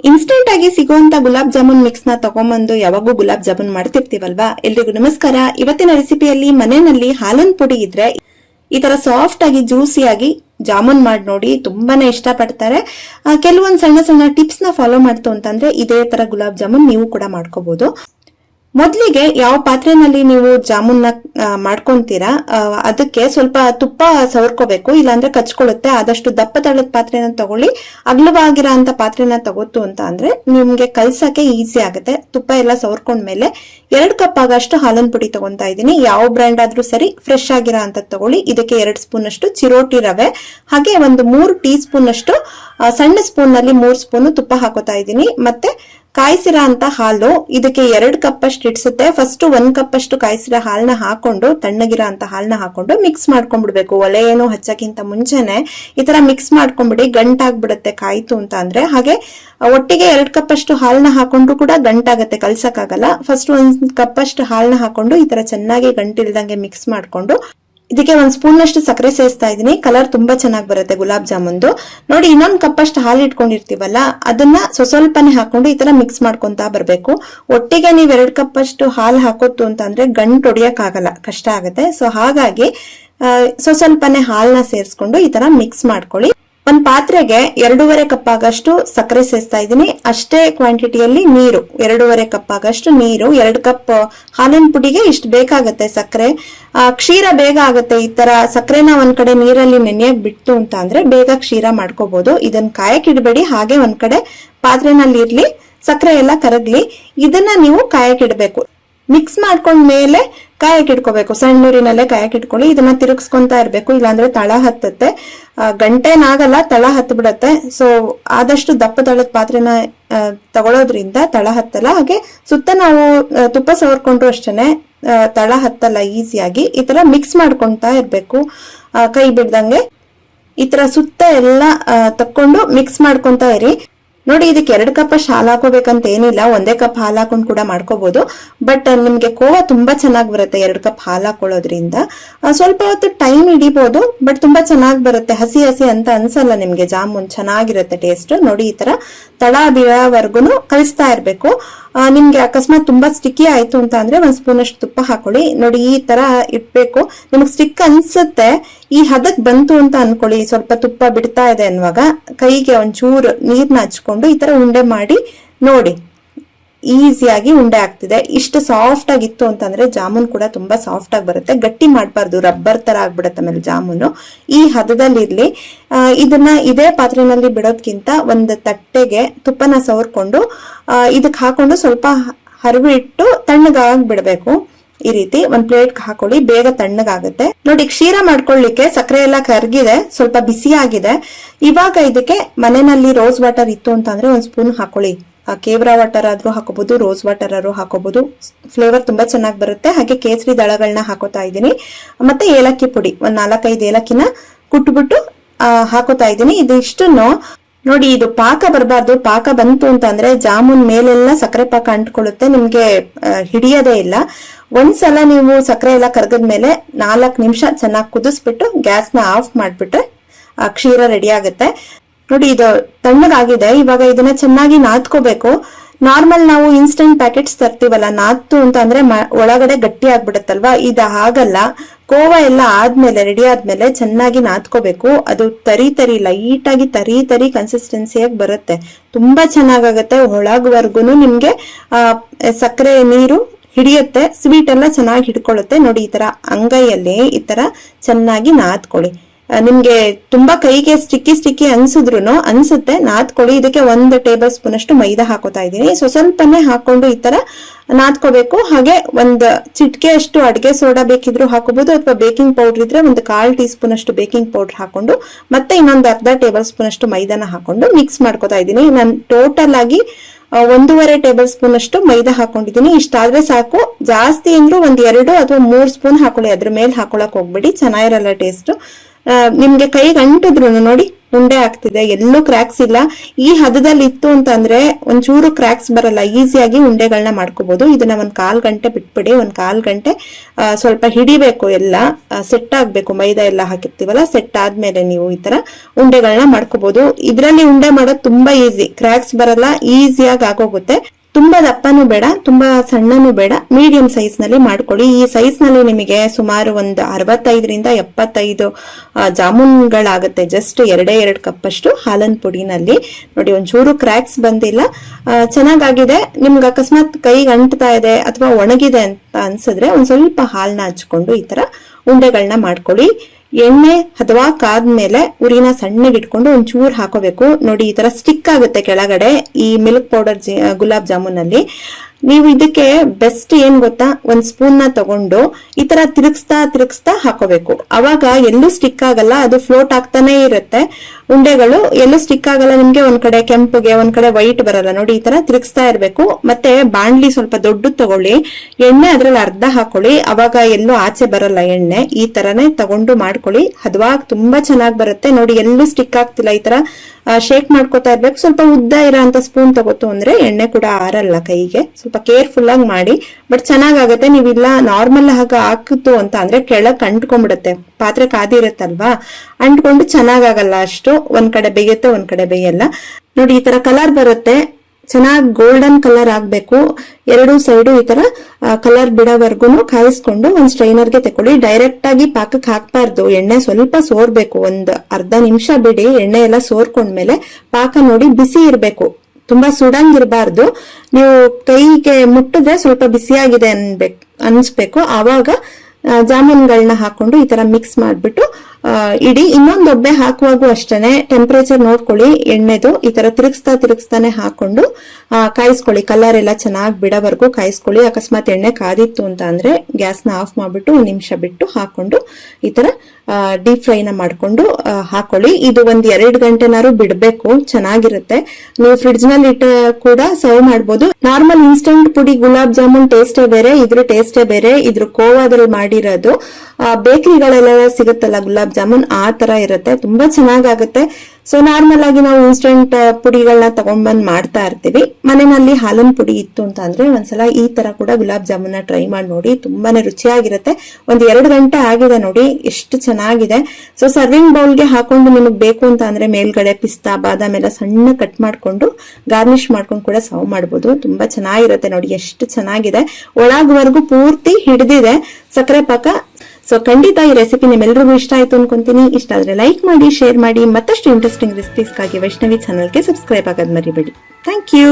Instant ಆಗಿ ಸಿಗುವಂತ ಗುಲಾಬ್ ಜಾಮೂನ್ ಮಿಕ್ಸ್ನ ತಗೊಂಬಂದು ಯಾವಾಗೂ ಗುಲಾಬ್ ಜಾಮೂನ್ ಮಾಡ್ತಿರ್ತೀವಲ್ವಾ? ಎಲ್ರಿಗೂ ನಮಸ್ಕಾರ. ಇವತ್ತಿನ ರೆಸಿಪಿಯಲ್ಲಿ ಮನೆಯಲ್ಲಿ ಹಾಲನ್ ಪುಡಿ ಇದ್ರೆ ಈ ತರ ಸಾಫ್ಟ್ ಆಗಿ ಜ್ಯೂಸಿಯಾಗಿ ಜಾಮೂನ್ ಮಾಡಿ ನೋಡಿ ತುಂಬಾನೇ ಇಷ್ಟಪಡ್ತಾರೆ. ಪಡ್ತಾರೆ ಕೆಲವೊಂದು ಸಣ್ಣ ಸಣ್ಣ ಟಿಪ್ಸ್ನ ಫಾಲೋ ಮಾಡ್ತು ಅಂತಂದ್ರೆ ಇದೇ ತರ ಗುಲಾಬ್ ಜಾಮೂನ್ ನೀವು ಕೂಡ ಮಾಡ್ಕೋಬಹುದು ಮೊದಲಿಗೆ ಯಾವ ಪಾತ್ರೆನಲ್ಲಿ ನೀವು ಜಾಮೂನ್ನ ಮಾಡ್ಕೊಂತೀರಾ ಅದಕ್ಕೆ ಸ್ವಲ್ಪ ತುಪ್ಪ ಸವರ್ಕೋಬೇಕು, ಇಲ್ಲಾಂದ್ರೆ ಕಚ್ಕೊಳ್ಳುತ್ತೆ. ಆದಷ್ಟು ದಪ್ಪ ತಳದ ಪಾತ್ರೆನ ತಗೊಳ್ಳಿ. ಅಗಲವಾಗಿರೋ ಅಂತ ಪಾತ್ರೆನ ತಗೋತು ಅಂತ ಅಂದ್ರೆ ನಿಮ್ಗೆ ಕಲ್ಸಕ್ಕೆ ಈಸಿ ಆಗುತ್ತೆ. ತುಪ್ಪ ಎಲ್ಲ ಸವರ್ಕೊಂಡ್ಮೇಲೆ ಎರಡು ಕಪ್ ಆಗಷ್ಟು ಹಾಲನ್ ಪುಡಿ ತಗೊಂತಾ ಇದ್ದೀನಿ. ಯಾವ ಬ್ರ್ಯಾಂಡ್ ಆದ್ರೂ ಸರಿ ಫ್ರೆಶ್ ಆಗಿರೋ ಅಂತ ತಗೊಳ್ಳಿ. ಇದಕ್ಕೆ ಎರಡು ಸ್ಪೂನ್ ಅಷ್ಟು ಚಿರೋಟಿ ರವೆ, ಹಾಗೆ ಒಂದು ಮೂರು ಟೀ ಸ್ಪೂನ್ ಅಷ್ಟು ಸಣ್ಣ ಸ್ಪೂನ್ನಲ್ಲಿ ಮೂರು ಸ್ಪೂನ್ ತುಪ್ಪ ಹಾಕೋತಾ ಇದ್ದೀನಿ. ಮತ್ತೆ ಕಾಯಿಸಿರ ಅಂತ ಹಾಲು, ಇದಕ್ಕೆ ಎರಡು ಕಪ್ ಅಷ್ಟು ಇಡ್ಸುತ್ತೆ. ಫಸ್ಟ್ ಒಂದ್ ಕಪ್ ಅಷ್ಟು ಕಾಯಿಸಿರ ಹಾಲ್ನ ಹಾಕೊಂಡು, ತಣ್ಣಗಿರೋ ಅಂತ ಹಾಲ್ನ ಹಾಕೊಂಡು ಮಿಕ್ಸ್ ಮಾಡ್ಕೊಂಡ್ಬಿಡ್ಬೇಕು. ಒಲೆ ಏನು ಹಚ್ಚಕ್ಕಿಂತ ಮುಂಚೆನೆ ಈ ತರ ಮಿಕ್ಸ್ ಮಾಡ್ಕೊಂಡ್ಬಿಡಿ, ಗಂಟಾಗ್ಬಿಡುತ್ತೆ ಕಾಯ್ತು ಅಂತ ಅಂದ್ರೆ. ಹಾಗೆ ಒಟ್ಟಿಗೆ ಎರಡ್ ಕಪ್ ಅಷ್ಟು ಹಾಲ್ನ ಹಾಕೊಂಡ್ರು ಕೂಡ ಗಂಟಾಗತ್ತೆ, ಕಲ್ಸಕ್ಕಾಗಲ್ಲ. ಫಸ್ಟ್ ಒಂದ್ ಕಪ್ ಅಷ್ಟು ಹಾಲ್ನ ಹಾಕೊಂಡು ಈ ತರ ಚೆನ್ನಾಗಿ ಗಂಟಿಲ್ದಂಗೆ ಮಿಕ್ಸ್ ಮಾಡ್ಕೊಂಡು ಇದಕ್ಕೆ ಒಂದ್ ಸ್ಪೂನ್ ಅಷ್ಟು ಸಕ್ಕರೆ ಸೇರಿಸ್ತಾ ಇದೀನಿ ಕಲರ್ ತುಂಬಾ ಚೆನ್ನಾಗಿ ಬರುತ್ತೆ ಗುಲಾಬ್ ಜಾಮೂನ್ದು. ನೋಡಿ, ಇನ್ನೊಂದ್ ಕಪ್ ಅಷ್ಟು ಹಾಲು ಇಟ್ಕೊಂಡಿರ್ತೀವಲ್ಲ, ಅದನ್ನ ಸ್ವಸ್ವಲ್ಪನೇ ಹಾಕೊಂಡು ಈ ತರ ಮಿಕ್ಸ್ ಮಾಡ್ಕೊಂತ ಬರ್ಬೇಕು. ಒಟ್ಟಿಗೆ ನೀವ್ ಎರಡ್ ಕಪ್ ಅಷ್ಟು ಹಾಲು ಹಾಕೋತು ಅಂತ ಅಂದ್ರೆ ಗಂಟು ಆಗಲ್ಲ, ಕಷ್ಟ ಆಗುತ್ತೆ. ಸೊ ಹಾಗಾಗಿ ಸ್ವ ಸ್ವಲ್ಪನೇ ಹಾಲ್ನ ಸೇರಿಸ್ಕೊಂಡು ಈ ತರ ಮಿಕ್ಸ್ ಮಾಡ್ಕೊಳ್ಳಿ. ಒಂದ್ ಪಾತ್ರೆಗೆ ಎರಡೂವರೆ ಕಪ್ ಆಗಷ್ಟು ಸಕ್ಕರೆ ಸೇರಿಸ್ತಾ ಇದ್ದೀನಿ. ಅಷ್ಟೇ ಕ್ವಾಂಟಿಟಿಯಲ್ಲಿ ನೀರು, ಎರಡೂವರೆ ಕಪ್ ಆಗಷ್ಟು ನೀರು, ಎರಡು ಕಪ್ ಹಾಲಿನ ಪುಡಿಗೆ ಇಷ್ಟು ಬೇಕಾಗತ್ತೆ ಸಕ್ಕರೆ. ಕ್ಷೀರ ಬೇಗ ಆಗುತ್ತೆ. ಈ ತರ ಸಕ್ಕರೆನ ಒಂದ್ ನೀರಲ್ಲಿ ನೆನೆಯಕ್ ಬಿಟ್ಟು ಅಂತ ಅಂದ್ರೆ ಬೇಗ ಕ್ಷೀರ ಮಾಡ್ಕೋಬಹುದು ಇದನ್ನ ಕಾಯಕ್ ಇಡಬೇಡಿ. ಹಾಗೆ ಒಂದ್ ಕಡೆ ಪಾತ್ರೆನಲ್ಲಿ ಇರ್ಲಿ ಸಕ್ಕರೆ ಎಲ್ಲ ಕರಗ್ಲಿ. ಇದನ್ನ ನೀವು ಕಾಯಕ್ ಇಡಬೇಕು. ಮಿಕ್ಸ್ ಮಾಡ್ಕೊಂಡ್ಮೇಲೆ ಕಾಯಕ್ ಇಟ್ಕೋಬೇಕು. ಸಣ್ಣ ನೀರಿನಲ್ಲೇ ಕಾಯಕ್ ಇಟ್ಕೊಳ್ಳಿ. ಇದನ್ನ ತಿರುಗಿಸ್ಕೊಂತಾ ಇರಬೇಕು. ಇಲ್ಲಾಂದ್ರೆ ತಳ ಹತ್ತತ್ತೆ. ಗಂಟೆನಾಗಲ್ಲ, ತಳ ಹತ್ತು ಬಿಡತ್ತೆ ಸೊ ಆದಷ್ಟು ದಪ್ಪ ತಳದ ಪಾತ್ರೆನ ತಗೊಳ್ಳೋದ್ರಿಂದ ತಳ ಹತ್ತಲ್ಲ. ಹಾಗೆ ಸುತ್ತ ನಾವು ತುಪ್ಪ ಸವರ್ಕೊಂಡ್ರು ಅಷ್ಟೇನೆ ತಳ ಹತ್ತಲ್ಲ ಈಸಿಯಾಗಿ. ಈ ತರ ಮಿಕ್ಸ್ ಮಾಡ್ಕೊಂತಾ ಇರ್ಬೇಕು. ಕೈ ಬಿಡ್ದಂಗೆ. ಈ ತರ ಸುತ್ತ ಎಲ್ಲ ತಕ್ಕೊಂಡು ಮಿಕ್ಸ್ ಮಾಡ್ಕೊಂತ ಇರಿ. ನೋಡಿ, ಇದಕ್ಕೆ ಎರಡು ಕಪ್ ಹಾಲು ಹಾಕೋಬೇಕಂತ ಏನಿಲ್ಲ, ಒಂದೇ ಕಪ್ ಹಾಲು ಹಾಕೊಂಡು ಕೂಡ ಮಾಡ್ಕೋಬಹುದು ಬಟ್ ನಿಮ್ಗೆ ಕೋವಾ ತುಂಬಾ ಚೆನ್ನಾಗಿ ಬರುತ್ತೆ ಎರಡು ಕಪ್ ಹಾಲು ಹಾಕೊಳ್ಳೋದ್ರಿಂದ. ಸ್ವಲ್ಪ ಹೊತ್ತು ಟೈಮ್ ಹಿಡಿಬಹುದು ಬಟ್ ತುಂಬಾ ಚೆನ್ನಾಗಿ ಬರುತ್ತೆ. ಹಸಿ ಹಸಿ ಅಂತ ಅನ್ಸಲ್ಲ ನಿಮ್ಗೆ, ಜಾಮೂನ್ ಚೆನ್ನಾಗಿರುತ್ತೆ ಟೇಸ್ಟ್. ನೋಡಿ, ಈ ತರ ತಳ ಬೀಳೋವರೆಗೂ ಕಲಿಸ್ತಾ ಇರಬೇಕು. ನಿಮ್ಗೆ ಅಕಸ್ಮಾತ್ ತುಂಬಾ ಸ್ಟಿಕ್ಕಿ ಆಯ್ತು ಅಂತ ಅಂದ್ರೆ ಒಂದ್ ಸ್ಪೂನ್ ಅಷ್ಟು ತುಪ್ಪ ಹಾಕೊಳ್ಳಿ. ನೋಡಿ, ಈ ತರ ಇಟ್ಬೇಕು ನಿಮ್ಗೆ ಸ್ಟಿಕ್ ಅನ್ಸುತ್ತೆ. ಈ ಹದಕ್ ಬಂತು ಅಂತ ಅನ್ಕೊಳ್ಳಿ. ಸ್ವಲ್ಪ ತುಪ್ಪ ಬಿಡ್ತಾ ಇದೆ ಅನ್ನುವಾಗ ಕೈಗೆ ಒಂಚೂರು ನೀರ್ನ ಹಚ್ಕೊಂಡು ಈ ತರ ಉಂಡೆ ಮಾಡಿ ನೋಡಿ. ಈಸಿಯಾಗಿ ಉಂಡೆ ಆಗ್ತಿದೆ. ಇಷ್ಟು ಸಾಫ್ಟ್ ಆಗಿತ್ತು ಅಂತಂದ್ರೆ ಜಾಮೂನ್ ಕೂಡ ತುಂಬಾ ಸಾಫ್ಟ್ ಆಗಿ ಬರುತ್ತೆ. ಗಟ್ಟಿ ಮಾಡಬಾರ್ದು ರಬ್ಬರ್ ತರ ಆಗ್ಬಿಡುತ್ತೆ ಆಮೇಲೆ ಜಾಮೂನು. ಈ ಹದದಲ್ಲಿ ಇರ್ಲಿ. ಇದನ್ನ ಇದೇ ಪಾತ್ರೆನಲ್ಲಿ ಬಿಡೋದ್ಕಿಂತ ಒಂದು ತಟ್ಟೆಗೆ ತುಪ್ಪನ ಸವರ್ಕೊಂಡು ಇದಕ್ಕೆ ಹಾಕೊಂಡು ಸ್ವಲ್ಪ ಹರಿವು ಇಟ್ಟು ತಣ್ಣಗಾಗಿ ಬಿಡಬೇಕು. ಈ ರೀತಿ ಒಂದ್ ಪ್ಲೇಟ್ ಹಾಕೊಳ್ಳಿ. ಬೇಗ ತಣ್ಣಗಾಗುತ್ತೆ. ನೋಡಿ, ಕ್ಷೀರ ಮಾಡ್ಕೊಳ್ಳಿಕ್ಕೆ ಸಕ್ಕರೆ ಎಲ್ಲ ಕರ್ಗಿದೆ. ಸ್ವಲ್ಪ ಬಿಸಿ ಆಗಿದೆ ಇವಾಗ ಇದಕ್ಕೆ ಮನೆಯಲ್ಲಿ ರೋಸ್ ವಾಟರ್ ಇತ್ತು ಅಂತಂದ್ರೆ ಒಂದ್ ಸ್ಪೂನ್ ಹಾಕೊಳ್ಳಿ. ಕೇವ್ರ ವಾಟರ್ ಆದ್ರೂ ಹಾಕೋಬಹುದು ರೋಸ್ ವಾಟರ್ ಆದ್ರೂ ಹಾಕೋಬಹುದು ಫ್ಲೇವರ್ ತುಂಬಾ ಚೆನ್ನಾಗಿ ಬರುತ್ತೆ. ಹಾಗೆ ಕೇಸರಿ ದಳಗಳನ್ನ ಹಾಕೋತಾ ಇದ್ದೀನಿ. ಮತ್ತೆ ಏಲಕ್ಕಿ ಪುಡಿ, ಒಂದ್ ನಾಲ್ಕೈದು ಏಲಕ್ಕಿನ ಕುಟ್ಬಿಟ್ಟು ಹಾಕೋತಾ ಇದ್ದೀನಿ. ಇಷ್ಟನ್ನು ನೋಡಿ, ಇದು ಪಾಕ ಬರಬಾರ್ದು. ಪಾಕ ಬಂತು ಅಂತಂದ್ರೆ ಜಾಮೂನ್ ಮೇಲೆಲ್ಲ ಸಕ್ಕರೆ ಪಾಕ ಅಂಟ್ಕೊಳ್ಳುತ್ತೆ. ನಿಮ್ಗೆ ಹಿಡಿಯೋದೇ ಇಲ್ಲ. ಒಂದ್ಸಲ ನೀವು ಸಕ್ಕರೆ ಎಲ್ಲ ಕರಗದ್ಮೇಲೆ ನಾಲ್ಕು ನಿಮಿಷ ಚೆನ್ನಾಗಿ ಕುದಿಸ್ಬಿಟ್ಟು ಗ್ಯಾಸ್ನ ಆಫ್ ಮಾಡ್ಬಿಟ್ರೆ ಕ್ಷೀರ ರೆಡಿ ಆಗುತ್ತೆ. ನೋಡಿ, ಇದು ತಣ್ಣಗಾಗಿದೆ. ಇವಾಗ ಇದನ್ನ ಚೆನ್ನಾಗಿ ನಾದ್ಕೋಬೇಕು. ನಾರ್ಮಲ್ ನಾವು ಇನ್ಸ್ಟೆಂಟ್ ಪ್ಯಾಕೆಟ್ಸ್ ತರ್ತೀವಲ್ಲ ನಾತ್ತು ಅಂತ ಅಂದ್ರೆ ಒಳಗಡೆ ಗಟ್ಟಿ ಆಗ್ಬಿಡುತ್ತಲ್ವಾ? ಇದು ಹಾಗಲ್ಲ. ಕೋವಾ ಎಲ್ಲ ಆದ್ಮೇಲೆ ರೆಡಿ ಆದ್ಮೇಲೆ ಚೆನ್ನಾಗಿ ನಾದ್ಕೋಬೇಕು. ಅದು ತರಿ ತರಿ ಲೈಟ್ ಆಗಿ ತರಿ ತರಿ ಕನ್ಸಿಸ್ಟೆನ್ಸಿಯಾಗಿ ಬರುತ್ತೆ. ತುಂಬಾ ಚೆನ್ನಾಗಾಗತ್ತೆ. ಒಳಗವರ್ಗುನು ನಿಮ್ಗೆ ಸಕ್ಕರೆ ನೀರು ಹಿಡಿಯುತ್ತೆ. ಸ್ವೀಟ್ ಎಲ್ಲ ಚೆನ್ನಾಗಿ ಹಿಡ್ಕೊಳ್ಳುತ್ತೆ. ನೋಡಿ, ಈ ತರ ಅಂಗೈಯಲ್ಲಿ ಈ ತರ ಚೆನ್ನಾಗಿ ನಾದ್ಕೊಳ್ಳಿ. ನಿಮ್ಗೆ ತುಂಬಾ ಕೈಗೆ ಸ್ಟಿಕ್ಕಿ ಸ್ಟಿಕ್ಕಿ ಅನ್ಸಿದ್ರು ಅನ್ಸುತ್ತೆ. ನಾದ್ಕೊಳ್ಳಿ ಇದಕ್ಕೆ ಒಂದು ಟೇಬಲ್ ಸ್ಪೂನ್ ಅಷ್ಟು ಮೈದಾ ಹಾಕೋತಾ ಇದ್ದೀನಿ. ಸೊ ಸ್ವಲ್ಪನೇ ಹಾಕೊಂಡು ಈ ತರ ನಾದ್ಕೋಬೇಕು. ಹಾಗೆ ಒಂದು ಚಿಟಿಕೆ ಅಷ್ಟು ಅಡಿಗೆ ಸೋಡಾ ಬೇಕಿದ್ರು ಹಾಕೋಬಹುದು ಅಥವಾ ಬೇಕಿಂಗ್ ಪೌಡರ್ ಇದ್ರೆ ಒಂದು ಕಾಲ್ ಟೀ ಸ್ಪೂನ್ ಅಷ್ಟು ಬೇಕಿಂಗ್ ಪೌಡರ್ ಹಾಕೊಂಡು, ಮತ್ತೆ ಇನ್ನೊಂದು ಅರ್ಧ ಟೇಬಲ್ ಸ್ಪೂನ್ ಅಷ್ಟು ಮೈದಾನ ಹಾಕೊಂಡು ಮಿಕ್ಸ್ ಮಾಡ್ಕೋತಾ ಇದ್ದೀನಿ. ನಾನು ಟೋಟಲ್ ಆಗಿ ಒಂದೂವರೆ ಟೇಬಲ್ ಸ್ಪೂನ್ ಅಷ್ಟು ಮೈದಾ ಹಾಕೊಂಡಿದ್ದೀನಿ. ಇಷ್ಟಾದ್ರೆ ಸಾಕು. ಜಾಸ್ತಿ ಅಂದ್ರೂ ಒಂದ್ ಎರಡು ಅಥವಾ ಮೂರ್ ಸ್ಪೂನ್ ಹಾಕೊಳ್ಳಿ. ಅದ್ರ ಮೇಲೆ ಹಾಕೊಳಕ್ ಹೋಗ್ಬೇಡಿ. ಚೆನ್ನಾಗಿರಲ್ಲ ಟೇಸ್ಟ್ ನಿಮ್ಗೆ ಕೈಗೆ ಅಂಟಿದ್ರು ನೋಡಿ, ಉಂಡೆ ಆಗ್ತಿದೆ, ಎಲ್ಲೂ ಕ್ರ್ಯಾಕ್ಸ್ ಇಲ್ಲ. ಈ ಹದದಲ್ಲಿ ಇತ್ತು ಅಂತಂದ್ರೆ ಒಂಚೂರು ಕ್ರ್ಯಾಕ್ಸ್ ಬರಲ್ಲ. ಈಸಿಯಾಗಿ ಉಂಡೆಗಳನ್ನ ಮಾಡ್ಕೋಬಹುದು ಇದನ್ನ ಒಂದ್ ಕಾಲ್ ಗಂಟೆ ಬಿಟ್ಬಿಡಿ. ಒಂದ್ ಕಾಲ್ ಗಂಟೆ ಸ್ವಲ್ಪ ಹಿಡಿಬೇಕು ಎಲ್ಲ. ಸೆಟ್ ಆಗ್ಬೇಕು. ಮೈದಾ ಎಲ್ಲ ಹಾಕಿರ್ತೀವಲ್ಲ ಸೆಟ್ ಆದ್ಮೇಲೆ ನೀವು ಈ ತರ ಉಂಡೆಗಳನ್ನ ಮಾಡ್ಕೋಬಹುದು ಇದ್ರಲ್ಲಿ ಉಂಡೆ ಮಾಡೋದು ತುಂಬಾ ಈಸಿ ಕ್ರ್ಯಾಕ್ಸ್ ಬರಲ್ಲ ಈಸಿಯಾಗಿ ಆಗೋಗುತ್ತೆ. ತುಂಬಾ ದಪ್ಪನೂ ಬೇಡ, ತುಂಬಾ ಸಣ್ಣನೂ ಬೇಡ. ಮೀಡಿಯಂ ಸೈಜ್ನಲ್ಲಿ ಮಾಡ್ಕೊಳ್ಳಿ. ಈ ಸೈಜ್ನಲ್ಲಿ ನಿಮಗೆ ಸುಮಾರು ಒಂದು ಅರವತ್ತೈದರಿಂದ ಎಪ್ಪತ್ತೈದು ಜಾಮೂನ್ಗಳಾಗುತ್ತೆ. ಜಸ್ಟ್ ಎರಡೇ ಎರಡು ಕಪ್ ಅಷ್ಟು ಹಾಲನ್ ಪುಡಿನಲ್ಲಿ. ನೋಡಿ, ಒಂಚೂರು ಕ್ರ್ಯಾಕ್ಸ್ ಬಂದಿಲ್ಲ. ಚೆನ್ನಾಗಾಗಿದೆ. ನಿಮ್ಗೆ ಅಕಸ್ಮಾತ್ ಕೈಗೆ ಅಂಟ್ತಾ ಇದೆ ಅಥವಾ ಒಣಗಿದೆ ಅಂತ ಅನ್ಸಿದ್ರೆ ಒಂದ್ ಸ್ವಲ್ಪ ಹಾಲನ್ನ ಹಚ್ಕೊಂಡು ಈ ತರ ಉಂಡೆಗಳನ್ನ ಮಾಡ್ಕೊಳ್ಳಿ. ಎಣ್ಣೆ ಅಥವಾ ಕಾದ್ಮೇಲೆ ಉರಿನ ಸಣ್ಣಗೆ ಇಟ್ಕೊಂಡು ಒಂಚೂರು ಹಾಕೋಬೇಕು. ನೋಡಿ, ಈ ತರ ಸ್ಟಿಕ್ ಆಗುತ್ತೆ ಕೆಳಗಡೆ ಈ ಮಿಲ್ಕ್ ಪೌಡರ್ ಗುಲಾಬ್ ಜಾಮೂನ್ ಅಲ್ಲಿ ನೀವು ಇದಕ್ಕೆ ಬೆಸ್ಟ್ ಏನ್ ಗೊತ್ತಾ? ಒಂದ್ ಸ್ಪೂನ್ನ ತಗೊಂಡು ಈ ತರ ತಿರುಗಿಸ್ತಾ ತಿರುಗಿಸ್ತಾ ಹಾಕೋಬೇಕು. ಅವಾಗ ಎಲ್ಲೂ ಸ್ಟಿಕ್ ಆಗಲ್ಲ, ಅದು ಫ್ಲೋಟ್ ಆಗ್ತಾನೆ ಇರುತ್ತೆ. ಉಂಡೆಗಳು ಎಲ್ಲೂ ಸ್ಟಿಕ್ ಆಗಲ್ಲ, ನಿಮ್ಗೆ ಒಂದ್ ಕಡೆ ಕೆಂಪುಗೆ, ಒಂದ್ ಕಡೆ ವೈಟ್ ಬರಲ್ಲ. ನೋಡಿ, ಈ ತರ ತಿರುಗಿಸ್ತಾ ಇರ್ಬೇಕು. ಮತ್ತೆ ಬಾಣ್ಲಿ ಸ್ವಲ್ಪ ದೊಡ್ಡದು ತಗೊಳ್ಳಿ. ಎಣ್ಣೆ ಅದ್ರಲ್ಲಿ ಅರ್ಧ ಹಾಕೊಳ್ಳಿ. ಅವಾಗ ಎಲ್ಲೂ ಆಚೆ ಬರಲ್ಲ ಎಣ್ಣೆ. ಈ ತರನೇ ತಗೊಂಡು ಮಾಡ್ಕೊಳ್ಳಿ. ಹದವಾಗಿ ತುಂಬಾ ಚೆನ್ನಾಗಿ ಬರುತ್ತೆ. ನೋಡಿ, ಎಲ್ಲೂ ಸ್ಟಿಕ್ ಆಗ್ತಿಲ್ಲ ಈ ತರ. ಶೇಕ್ ಮಾಡ್ಕೋತಾ ಇರ್ಬೇಕು. ಸ್ವಲ್ಪ ಉದ್ದ ಇರೋ ಸ್ಪೂನ್ ತಗೋತು ಅಂದ್ರೆ ಎಣ್ಣೆ ಕೂಡ ಆರಲ್ಲ ಕೈಗೆ. ಸ್ವಲ್ಪ ಕೇರ್ಫುಲ್ ಆಗಿ ಮಾಡಿ ಬಟ್ ಚೆನ್ನಾಗಾಗತ್ತೆ, ನೀವಿಲ್ಲ ನಾರ್ಮಲ್ ಹಾಗೆ ಹಾಕಿತು ಅಂತ ಅಂದ್ರೆ ಕೆಳಗ್ ಅಂಟ್ಕೊಂಡ್ಬಿಡುತ್ತೆ. ಪಾತ್ರೆ ಕಾದಿರುತ್ತಲ್ವಾ ಅಂಟ್ಕೊಂಡು ಚೆನ್ನಾಗಾಗಲ್ಲ ಅಷ್ಟು. ಒಂದ್ ಕಡೆ ಬೇಯುತ್ತೆ, ಒಂದ್ ಕಡೆ ಬೇಯಲ್ಲ. ನೋಡಿ, ಈ ತರ ಕಲರ್ ಬರುತ್ತೆ. ಚೆನ್ನಾಗಿ ಗೋಲ್ಡನ್ ಕಲರ್ ಆಗ್ಬೇಕು. ಎರಡು ಸೈಡು ಈ ತರ ಕಲರ್ ಬಿಡೋವರೆಗೂ ಕಾಯಿಸ್ಕೊಂಡು ಒಂದ್ ಸ್ಟ್ರೈನರ್ಗೆ ತಕೊಳ್ಳಿ ಡೈರೆಕ್ಟ್ ಆಗಿ ಪಾಕಕ್ಕೆ ಹಾಕ್ಬಾರ್ದು. ಎಣ್ಣೆ ಸ್ವಲ್ಪ ಸೋರ್ಬೇಕು. ಒಂದ್ ಅರ್ಧ ನಿಮಿಷ ಬಿಡಿ. ಎಣ್ಣೆ ಎಲ್ಲ ಸೋರ್ಕೊಂಡ್ಮೇಲೆ ಪಾಕ ನೋಡಿ ಬಿಸಿ ಇರ್ಬೇಕು. ತುಂಬಾ ಸುಡಂಗಿರಬಾರ್ದು. ನೀವು ಕೈಗೆ ಮುಟ್ಟಿದ್ರೆ ಸ್ವಲ್ಪ ಬಿಸಿಯಾಗಿದೆ ಅನ್ಬೇಕು ಅನ್ಸ್ಬೇಕು. ಆವಾಗ ಜಾಮೂನ್ಗಳನ್ನ ಹಾಕೊಂಡು ಈ ತರ ಮಿಕ್ಸ್ ಮಾಡ್ಬಿಟ್ಟು ಇಡಿ. ಇನ್ನೊಂದು ಒಬ್ಬೆ ಹಾಕುವಾಗೂ ಅಷ್ಟೇನೆ. ಟೆಂಪರೇಚರ್ ನೋಡ್ಕೊಳ್ಳಿ, ಎಣ್ಣೆದು ಈ ತರ ತಿರುಗಿಸ್ತಾ ತಿರುಗಿಸ್ತಾನೆ ಹಾಕೊಂಡು ಕಾಯಿಸ್ಕೊಳ್ಳಿ. ಕಲರ್ ಎಲ್ಲ ಚೆನ್ನಾಗಿ ಬಿಡೋವರೆಗೂ ಕಾಯಿಸ್ಕೊಳ್ಳಿ. ಅಕಸ್ಮಾತ್ ಎಣ್ಣೆ ಕಾದಿತ್ತು ಅಂತ ಅಂದ್ರೆ ಗ್ಯಾಸ್ನ ಆಫ್ ಮಾಡ್ಬಿಟ್ಟು ಒಂದ್ ನಿಮಿಷ ಬಿಟ್ಟು ಹಾಕೊಂಡು ಈ ತರ ಡೀಪ್ ಫ್ರೈನ ಮಾಡ್ಕೊಂಡು ಹಾಕೊಳ್ಳಿ. ಇದು ಒಂದ್ ಎರಡು ಗಂಟೆನಾರು ಬಿಡ್ಬೇಕು. ಚೆನ್ನಾಗಿರುತ್ತೆ. ನೀವು ಫ್ರಿಡ್ಜ್ನಲ್ಲಿ ಇಟ್ಟ ಕೂಡ ಸರ್ವ್ ಮಾಡ್ಬೋದು. ನಾರ್ಮಲ್ ಇನ್ಸ್ಟಂಟ್ ಪುಡಿ ಗುಲಾಬ್ ಜಾಮೂನ್ ಟೇಸ್ಟೇ ಬೇರೆ, ಇದ್ರ ಟೇಸ್ಟೇ ಬೇರೆ, ಇದ್ರ ಕೋವಾದಲ್ಲಿ ಮಾಡಿರೋದು. ಬೇಕರಿಗಳೆಲ್ಲ ಸಿಗುತ್ತಲ್ಲ? ಗುಲಾಬ್ ಜಾಮೂನ್ ಆ ತರ ಇರುತ್ತೆ. ತುಂಬಾ ಚೆನ್ನಾಗಾಗುತ್ತೆ. ಸೊ ನಾರ್ಮಲ್ ಆಗಿ ನಾವು ಇನ್ಸ್ಟೆಂಟ್ ಪುಡಿಗಳನ್ನ ತಗೊಂಡ್ಬಂದ್ ಮಾಡ್ತಾ ಇರ್ತೀವಿ. ಮನೆಯಲ್ಲಿ ಹಾಲಿನ ಪುಡಿ ಇತ್ತು ಅಂತ ಅಂದ್ರೆ ಒಂದ್ಸಲ ಈ ತರ ಕೂಡ ಗುಲಾಬ್ ಜಾಮೂನ್ ಟ್ರೈ ಮಾಡಿ ನೋಡಿ. ತುಂಬಾನೇ ರುಚಿಯಾಗಿರುತ್ತೆ. ಒಂದ್ ಎರಡು ಗಂಟೆ ಆಗಿದೆ ನೋಡಿ. ಎಷ್ಟು ಚೆನ್ನಾಗಿದೆ. ಸೊ ಸರ್ವಿಂಗ್ ಬೌಲ್ಗೆ ಹಾಕೊಂಡು ನಿಮಗೆ ಬೇಕು ಅಂತ ಅಂದ್ರೆ ಮೇಲ್ಗಡೆ ಪಿಸ್ತಾ, ಬಾದಾಮ್ ಎಲ್ಲ ಸಣ್ಣ ಕಟ್ ಮಾಡ್ಕೊಂಡು ಗಾರ್ನಿಶ್ ಮಾಡ್ಕೊಂಡು ಕೂಡ ಸರ್ವ್ ಮಾಡ್ಬೋದು. ತುಂಬಾ ಚೆನ್ನಾಗಿರುತ್ತೆ ನೋಡಿ. ಎಷ್ಟು ಚೆನ್ನಾಗಿದೆ. ಒಳಗ್ವರೆಗೂ ಪೂರ್ತಿ ಹಿಡಿದಿದೆ. ಸಕ್ಕರೆ ಪಾಕ ಸೊ ಖಂಡಿತ ಈ ರೆಸಿಪಿ ನಿಮ್ಮೆಲ್ಲರಿಗೂ ಇಷ್ಟ ಆಯ್ತು ಅನ್ಕೊಂತೀನಿ. ಇಷ್ಟ ಆದ್ರೆ ಲೈಕ್ ಮಾಡಿ ಶೇರ್ ಮಾಡಿ, ಮತ್ತಷ್ಟು ಇಂಟ್ರೆಸ್ಟಿಂಗ್ ರೆಸಿಪೀಸ್ಗಾಗಿ ವೈಷ್ಣವಿ ಚಾನಲ್ಗೆ ಸಬ್ಸ್ಕ್ರೈಬ್ ಆಗೋದು ಮರಿಬೇಡಿ. Thank you